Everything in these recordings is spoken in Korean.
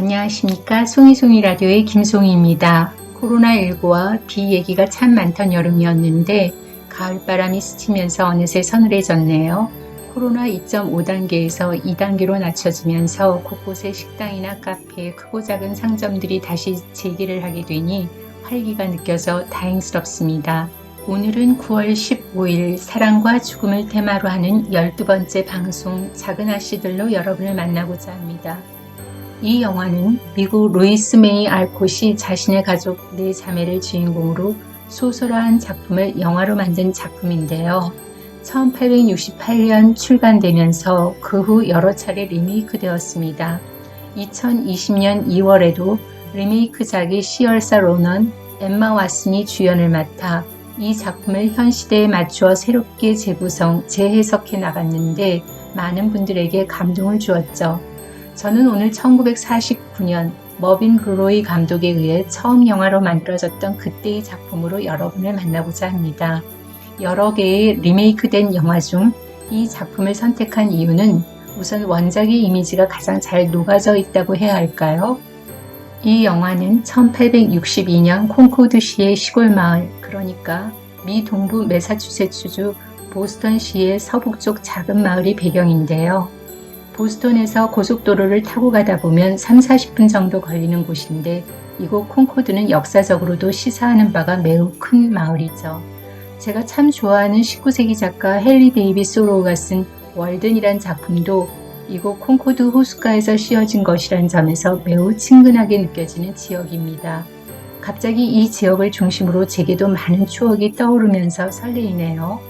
안녕하십니까. 송이송이 라디오의 김송이입니다. 코로나19와 비 얘기가 참 많던 여름이었는데 가을바람이 스치면서 어느새 서늘해졌네요. 코로나 2.5단계에서 2단계로 낮춰지면서 곳곳에 식당이나 카페, 크고 작은 상점들이 다시 재기를 하게 되니 활기가 느껴져 다행스럽습니다. 오늘은 9월 15일 사랑과 죽음을 테마로 하는 12번째 방송 작은 아씨들로 여러분을 만나고자 합니다. 이 영화는 미국 루이스 메이 알콧이 자신의 가족 네 자매를 주인공으로 소설화한 작품을 영화로 만든 작품인데요. 1868년 출간되면서 그 후 여러 차례 리메이크 되었습니다. 2020년 2월에도 리메이크작이 시얼사 로넌, 엠마 왓슨이 주연을 맡아 이 작품을 현 시대에 맞추어 새롭게 재구성, 재해석해 나갔는데 많은 분들에게 감동을 주었죠. 저는 오늘 1949년 머빈 그로이 감독에 의해 처음 영화로 만들어졌던 그때의 작품으로 여러분을 만나고자 합니다. 여러 개의 리메이크된 영화 중 이 작품을 선택한 이유는 우선 원작의 이미지가 가장 잘 녹아져 있다고 해야 할까요? 이 영화는 1862년 콩코드시의 시골 마을, 그러니까 미 동부 메사추세츠주 보스턴시의 서북쪽 작은 마을이 배경인데요. 보스턴에서 고속도로를 타고 가다 보면 3, 40분 정도 걸리는 곳인데 이곳 콩코드는 역사적으로도 시사하는 바가 매우 큰 마을이죠. 제가 참 좋아하는 19세기 작가 헨리 데이비 소로우가 쓴 월든이란 작품도 이곳 콩코드 호숫가에서 씌어진 것이란 점에서 매우 친근하게 느껴지는 지역입니다. 갑자기 이 지역을 중심으로 제게도 많은 추억이 떠오르면서 설레이네요.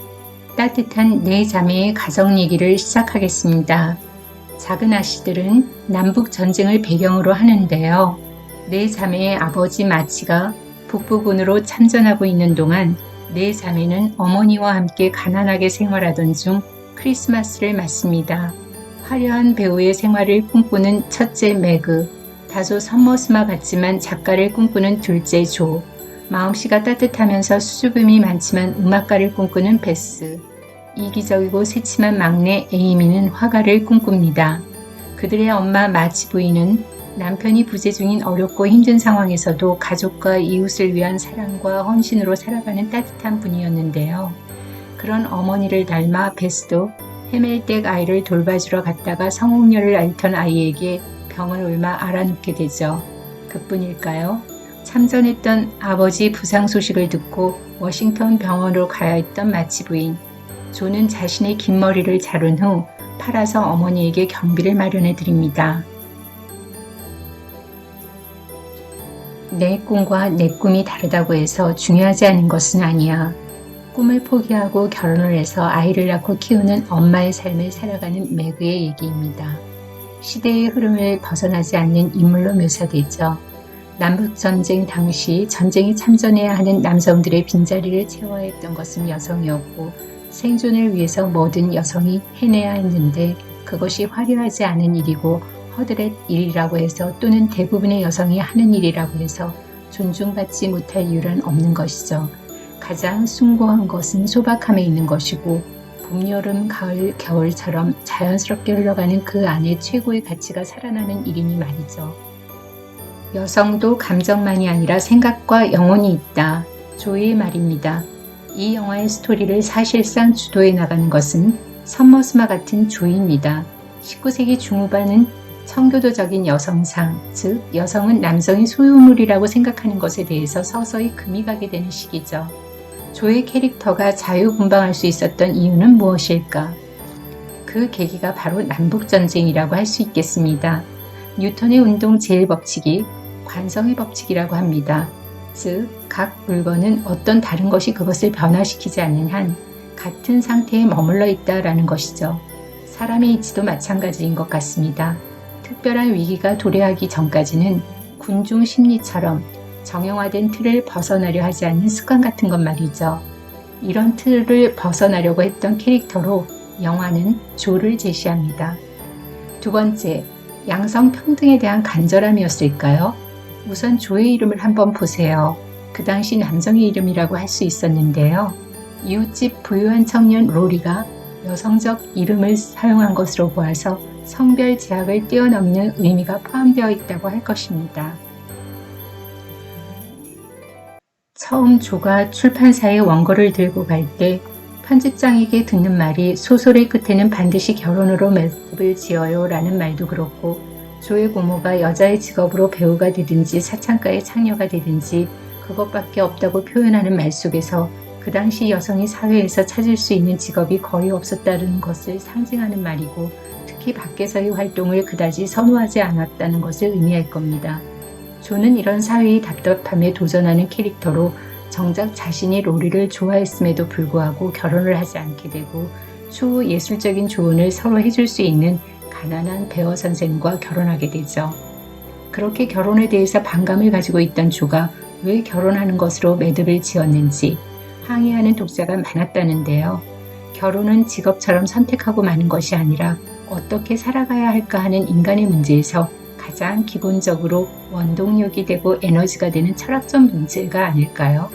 따뜻한 네 자매의 가정 얘기를 시작하겠습니다. 작은 아씨들은 남북 전쟁을 배경으로 하는데요. 네 자매의 아버지 마치가 북부군으로 참전하고 있는 동안 네 자매는 어머니와 함께 가난하게 생활하던 중 크리스마스를 맞습니다. 화려한 배우의 생활을 꿈꾸는 첫째 매그, 다소 선머스마 같지만 작가를 꿈꾸는 둘째 조, 마음씨가 따뜻하면서 수줍음이 많지만 음악가를 꿈꾸는 베스, 이기적이고 새침한 막내 에이미는 화가를 꿈꿉니다. 그들의 엄마 마치 부인은 남편이 부재 중인 어렵고 힘든 상황에서도 가족과 이웃을 위한 사랑과 헌신으로 살아가는 따뜻한 분이었는데요. 그런 어머니를 닮아 베스도 헤멜댁 아이를 돌봐주러 갔다가 성홍열을 앓던 아이에게 병을 옮아 알아눕게 되죠. 그뿐일까요? 참전했던 아버지 부상 소식을 듣고 워싱턴 병원으로 가야 했던 마치 부인. 조는 자신의 긴 머리를 자른 후 팔아서 어머니에게 경비를 마련해 드립니다. 내 꿈과 내 꿈이 다르다고 해서 중요하지 않은 것은 아니야. 꿈을 포기하고 결혼을 해서 아이를 낳고 키우는 엄마의 삶을 살아가는 매그의 얘기입니다. 시대의 흐름을 벗어나지 않는 인물로 묘사되죠. 남북전쟁 당시 전쟁에 참전해야 하는 남성들의 빈자리를 채워야 했던 것은 여성이었고 생존을 위해서 모든 여성이 해내야 했는데 그것이 화려하지 않은 일이고 허드렛 일이라고 해서 또는 대부분의 여성이 하는 일이라고 해서 존중받지 못할 이유는 없는 것이죠. 가장 숭고한 것은 소박함에 있는 것이고 봄, 여름, 가을, 겨울처럼 자연스럽게 흘러가는 그 안에 최고의 가치가 살아나는 일이니 말이죠. 여성도 감정만이 아니라 생각과 영혼이 있다. 조이의 말입니다. 이 영화의 스토리를 사실상 주도해 나가는 것은 선머스마 같은 조이입니다. 19세기 중후반은 청교도적인 여성상, 즉 여성은 남성의 소유물이라고 생각하는 것에 대해서 서서히 금이 가게 되는 시기죠. 조의 캐릭터가 자유분방할 수 있었던 이유는 무엇일까? 그 계기가 바로 남북전쟁이라고 할 수 있겠습니다. 뉴턴의 운동 제일 법칙이 관성의 법칙이라고 합니다. 즉, 각 물건은 어떤 다른 것이 그것을 변화시키지 않는 한 같은 상태에 머물러 있다라는 것이죠. 사람의 이치도 마찬가지인 것 같습니다. 특별한 위기가 도래하기 전까지는 군중 심리처럼 정형화된 틀을 벗어나려 하지 않는 습관 같은 것 말이죠. 이런 틀을 벗어나려고 했던 캐릭터로 영화는 조를 제시합니다. 두 번째, 양성 평등에 대한 간절함이었을까요? 우선 조의 이름을 한번 보세요. 그 당시 남성의 이름이라고 할 수 있었는데요. 이웃집 부유한 청년 로리가 여성적 이름을 사용한 것으로 보아서 성별 제약을 뛰어넘는 의미가 포함되어 있다고 할 것입니다. 처음 조가 출판사에 원고를 들고 갈 때 편집장에게 듣는 말이 소설의 끝에는 반드시 결혼으로 매듭을 지어요 라는 말도 그렇고 조의 고모가 여자의 직업으로 배우가 되든지 사창가의 창녀가 되든지 그것밖에 없다고 표현하는 말 속에서 그 당시 여성이 사회에서 찾을 수 있는 직업이 거의 없었다는 것을 상징하는 말이고 특히 밖에서의 활동을 그다지 선호하지 않았다는 것을 의미할 겁니다. 조는 이런 사회의 답답함에 도전하는 캐릭터로 정작 자신이 로리를 좋아했음에도 불구하고 결혼을 하지 않게 되고 추후 예술적인 조언을 서로 해줄 수 있는 가난한 배어 선생과 결혼하게 되죠. 그렇게 결혼에 대해서 반감을 가지고 있던 조가 왜 결혼하는 것으로 매듭을 지었는지 항의하는 독자가 많았다는데요. 결혼은 직업처럼 선택하고 마는 것이 아니라 어떻게 살아가야 할까 하는 인간의 문제에서 가장 기본적으로 원동력이 되고 에너지가 되는 철학적 문제가 아닐까요?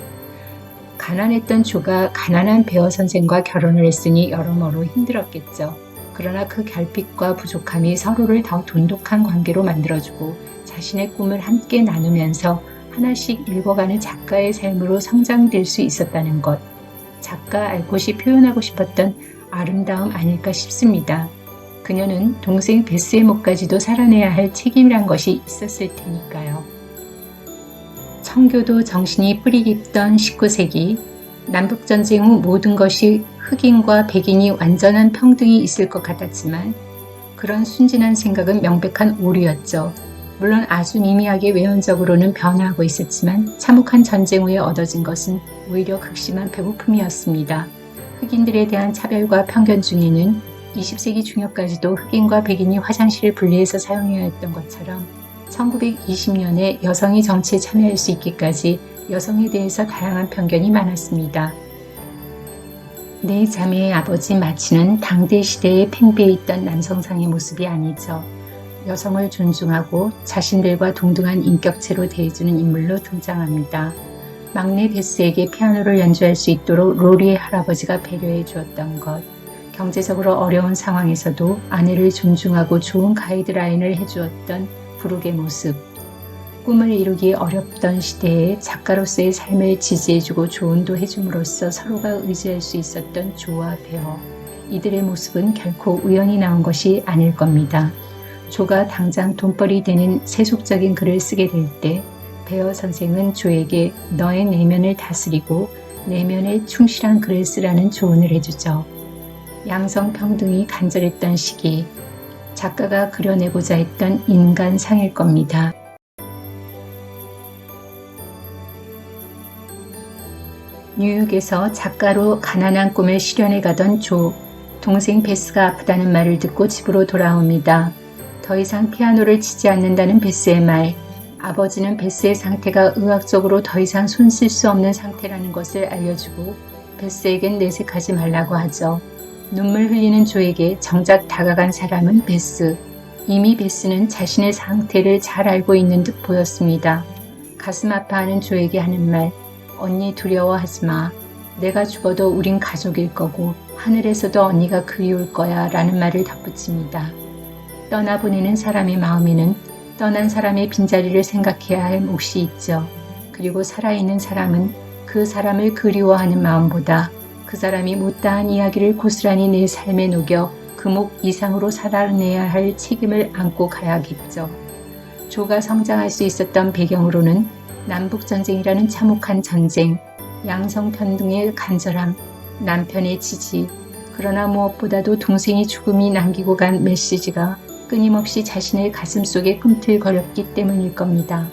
가난했던 조가 가난한 배어 선생과 결혼을 했으니 여러모로 힘들었겠죠. 그러나 그 결핍과 부족함이 서로를 더 돈독한 관계로 만들어주고 자신의 꿈을 함께 나누면서 하나씩 읽어가는 작가의 삶으로 성장될 수 있었다는 것. 작가 알곳이 표현하고 싶었던 아름다움 아닐까 싶습니다. 그녀는 동생 베스의 목까지도 살아내야 할 책임이란 것이 있었을 테니까요. 청교도 정신이 뿌리 깊던 19세기, 남북전쟁 후 모든 것이 흑인과 백인이 완전한 평등이 있을 것 같았지만 그런 순진한 생각은 명백한 오류였죠. 물론 아주 미미하게 외연적으로는 변화하고 있었지만 참혹한 전쟁 후에 얻어진 것은 오히려 극심한 배고픔이었습니다. 흑인들에 대한 차별과 편견 중에는 20세기 중엽까지도 흑인과 백인이 화장실을 분리해서 사용해야 했던 것처럼 1920년에 여성이 정치에 참여할 수 있기까지 여성에 대해서 다양한 편견이 많았습니다. 네 자매의 아버지 마치는 당대 시대에 팽배해 있던 남성상의 모습이 아니죠. 여성을 존중하고 자신들과 동등한 인격체로 대해주는 인물로 등장합니다. 막내 베스에게 피아노를 연주할 수 있도록 로리의 할아버지가 배려해 주었던 것. 경제적으로 어려운 상황에서도 아내를 존중하고 좋은 가이드라인을 해주었던 부룩의 모습. 꿈을 이루기 어렵던 시대에 작가로서의 삶을 지지해주고 조언도 해줌으로써 서로가 의지할 수 있었던 조와 배어. 이들의 모습은 결코 우연히 나온 것이 아닐 겁니다. 조가 당장 돈벌이 되는 세속적인 글을 쓰게 될때 배어 선생은 조에게 너의 내면을 다스리고 내면에 충실한 글을 쓰라는 조언을 해주죠. 양성평등이 간절했던 시기, 작가가 그려내고자 했던 인간상일 겁니다. 뉴욕에서 작가로 가난한 꿈을 실현해 가던 조, 동생 베스가 아프다는 말을 듣고 집으로 돌아옵니다. 더 이상 피아노를 치지 않는다는 베스의 말, 아버지는 베스의 상태가 의학적으로 더 이상 손 쓸 수 없는 상태라는 것을 알려주고 베스에겐 내색하지 말라고 하죠. 눈물 흘리는 조에게 정작 다가간 사람은 베스. 이미 베스는 자신의 상태를 잘 알고 있는 듯 보였습니다. 가슴 아파하는 조에게 하는 말, 언니 두려워하지 마. 내가 죽어도 우린 가족일 거고 하늘에서도 언니가 그리울 거야 라는 말을 덧붙입니다. 떠나보내는 사람의 마음에는 떠난 사람의 빈자리를 생각해야 할 몫이 있죠. 그리고 살아있는 사람은 그 사람을 그리워하는 마음보다 그 사람이 못다한 이야기를 고스란히 내 삶에 녹여 그목 이상으로 살아내야 할 책임을 안고 가야겠죠. 조가 성장할 수 있었던 배경으로는 남북전쟁이라는 참혹한 전쟁, 양성편등의 간절함, 남편의 지지, 그러나 무엇보다도 동생이 죽음이 남기고 간 메시지가 끊임없이 자신의 가슴 속에 꿈틀거렸기 때문일 겁니다.